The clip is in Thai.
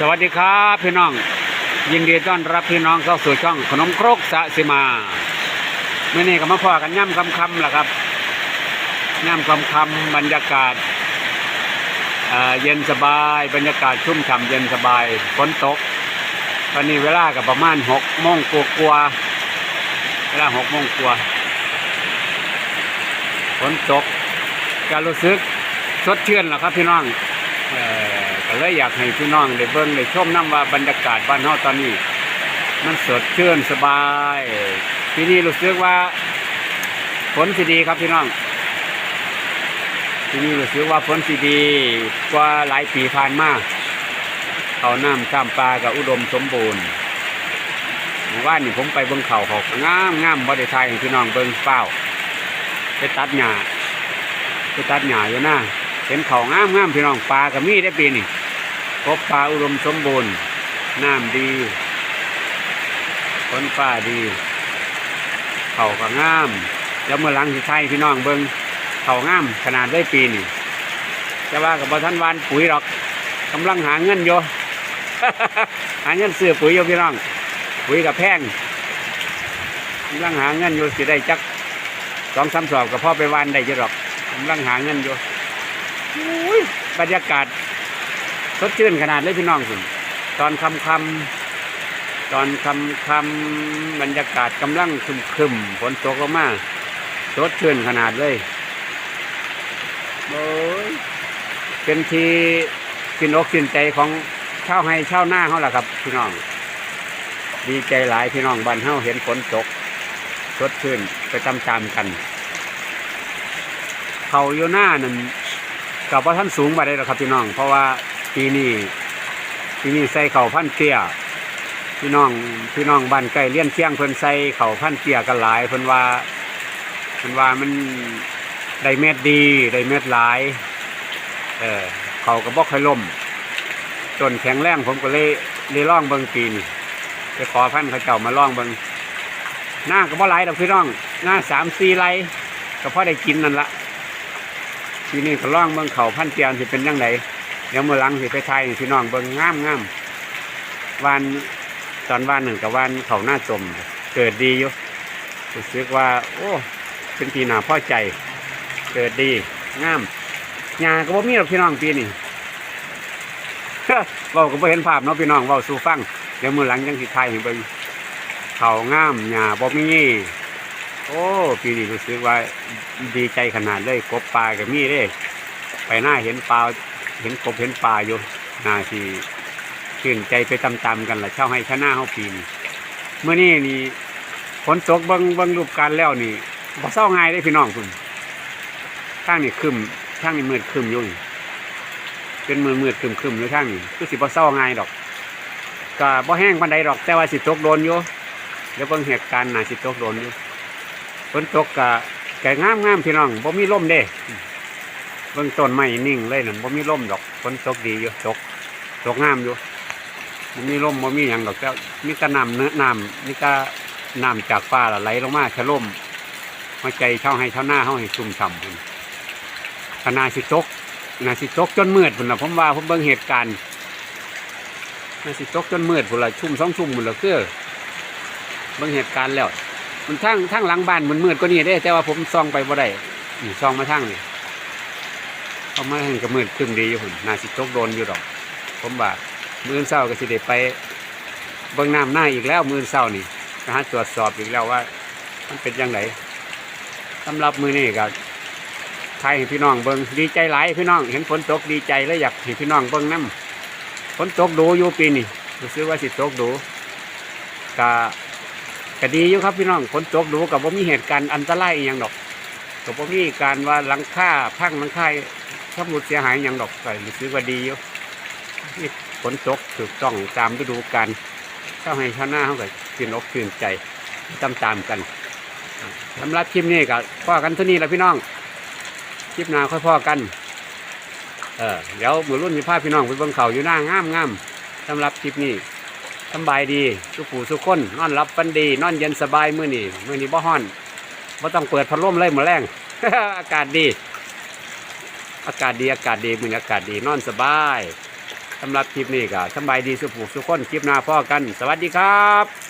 สวัสดีครับพี่น้อง ยินดีต้อนรับพี่น้องเข้าสู่ช่องขนมครกสะสิมาเมื่อนี้ก็มาพอกันย่ำคำคำๆล่ะครับย่ำคำคำบรรยากาศเอ่อเย็นสบายบรรยากาศชุ่มฉ่ำเย็นสบายฝนตก ตอนนี้เวลากับประมาณหกโมงกลัวาๆเวลาหกโมงกว่าฝนตกก็รู้สึกสดชื่นแล้วครับพี่น้อง เลยอยากให้พี่น้องได้เบิ่งได้ชมน้ำว่าบรรยากาศบ้านเฮาตอนนี้ มันสดชื่นสบาย ที่นี่รู้สึกว่าฝนสิดีครับพี่น้อง ที่นี่รู้สึกว่าฝนสิดีกว่าหลายปีผ่านมาเขาน้ำข้ามปลากับอุดมสมบูรณ์เมื่อวานนี่ผมไปเบิ่งเขาเขาก็งามงามบ่ไทยพี่น้องเบิ่งเปล่าไปตัดหญ้าไปตัดหญ้าอยู่หน้าเห็นเขางามงามพี่น้องปลากับมีได้ปีนี่ พบปลาอุดมสมบูรณ์ น้ำดีฝนฟ้าดีเข่าก็งามแล้วเมื่อหลังสิไทยพี่น้องเบิงเข่างามขนาดได้ปีนี่จะว่ากับบท่านวานปุ๋ยหรอกกำลังหาเงินอยู่หาเงินซื้อปุ๋ยอยู่พี่น้อง ปุ๋ยกับแพงกำลังหาเงินอยู่สิได้จักสองสามสอบกับพ่อไปวานได้อยี่หรอกกำลังหาเงินอยู่อุ้ยบรรยากาศ สดชื่นขนาดเลยพี่น้องคุณตอนคำคำตอนคำคำบรรยากาศกำลังคึมคึมฝนตกลงมาสดชื่นขนาดเลยโอ้ยเป็นทีกินอกกินใจของเช่าให้เช่าหน้าเขาแหละครับ พี่น้อง ดีใจหลายพี่น้องบ้านเฮาเห็นฝนตกสดชื่นไปตามๆกัน เขาอยู่หน้านั่นกับว่าท่านสูงมาได้หรอครับพี่น้อง เพราะว่า ปีนี้ปีนี้ใส่เข่าพันเตี้ยพี่น้องพี่น้องบ้านใกล้เลี้ยนเที่ยงเพิ่นใส่เข่าพันเตี้ยกันหลายเพิ่นว่าเพิ่นว่ามันได้เม็ดดีได้เม็ดหลาย เออเขาก็บอกให้ล่มจนแข็งแรงผมก็เลยเลยล่องเบิงปีนไปขอพันเขาเจ้ามาล่องเบิงหน้าก็บ่หลายดอกพี่น้องหน้าสามสี่ไรก็พอได้กินนั่นละทีนี้ก็ล่องเบิงเขาพันเตียนสิเป็นยังไง เดี๋ยวเมื่อหลังสิไปไทยพี่น้องเบิ่งงามงามวันตอนวันหนึ่งกับวันเขาหน้าจมเกิดดีอยู่รู้สึกว่า โอ้เป็นปีหนาพ่อใจ เกิดดีงามหญ้าก็บ่มีหรอกพี่น้องปีนี้เว้าก็บ่เห็นภาพเนาะพี่น้องเว้าสู่ฟังเดี๋ยวมื่อหลังยังสิไทยให้เบิ่งเขางามหญ้าบ่มีโอ้ปีนี้รู้สึกว่าดีใจขนาดเลยกบปลากับมีเด้ไปหน้าเห็นปลา เห็นกบเห็นปลาอยู่น่าสิชื่นใจไปตามๆกันละเช่าให้ชนะเฮาปีนเมื่อนี้นี่ฝนตกเบิ่งเบิ่งรูปการแล้วนี่บ่เศร้าง่ายได้พี่น้องคุณข้างนี่คึมข้างนี่มืดคึมอยู่เป็นมืดมืดคึมคึมอยู่ข้างนี่คือสิบ่เศร้าง่ายดอกก็บ่แห้งปานใดดอกแต่ว่าสิตกโดนอยู่เดี๋ยวเบิ่งเหตุการณ์น่าสิตกโดนอยู่ฝนตกกะแก่งามงามพี่น้องบ่มีลมเด้ เบิ่งต้นไม้นิ่งเลยนั่นบ่มีลมดอกฝนตกดีอยู่ตกตกงามอยู่บ่มีลมบ่มีหยังดอกแต่มีแต่น้ำเนื้อนำมีแต่น้ำจากฟ้าละไหลลงมาชะล่มมาใจเช่าให้เช่าหน้าเฮาให้ชุ่มฉ่ำพุ่นขนาดสิตกน่าสิตกจนมืดพุ่นล่ะผมว่าผมเบิ่งเหตุการณ์น่าสิตกจนมืดพุ่นล่ะชุ่มสองชุ่มพุ่นล่ะคือเบิ่งเหตุการณ์แล้ว มันทั้งทั้งหลังบ้านมันมืดกว่านี้ได้ แต่ว่าผมส่องไปบ่ได้นี่องมาทางนี่ เอามาให้ก็มืดขึ้นดีอยู่หุ่นนาสิตกโดนอยู่ดอก ผมว่ามือเช้าก็สิได้ไปเบิ่งน้ำหน้าอีกแล้วมือเช้านี่นะฮะตรวจสอบอีกแล้วว่า มันเป็นยังไงสำหรับมือนี้ก็ไทยให้พี่น้องเบิ่งดีใจหลายพี่น้อง เห็นฝนตกดีใจแล้วอยากให้พี่น้องเบิ่งน้ำฝนตกดูอยู่ปีนี้รู้สึกว่าสิตกดูก็ก็ดีอยู่ครับพี่น้องฝนตกดูกับว่ามีเหตุการณ์อันตรายอย่างดอกกับว่ามีการว่าหลังคาพังหลังคา สมุดเสียหายอย่างดอกก็รู้สึกว่าดีอยู่นี่ฝนตกถูกต้องตามฤดูกาลเจ้าให้ชาวนาเขาก็ชื่นอกชื่นใจตามตามกันสำหรับคลิปนี้ก็พ่อกันเท่านี้แหละพี่น้องคลิปหน้าค่อยพ่อกัน เออเดี๋ยวมือรุ่นมีภาพพี่น้องไปเบิ่งเขาอยู่หน้างามงามสำหรับคลิปนี้สบายดีทุกผู้ทุกคนนอนรับฟันดี นอนเย็นสบายมื้อนี้มื้อนี้บ่ฮ้อนบ่ต้องเปิดพัดลมเลยมือแรงอากาศดี อากาศดีอากาศดีมืออากาศดีนอนสบายสำหรับคลิปนี้ก็สบายดีสุขสุขคนคลิปหน้าพ่อกัน สวัสดีครับ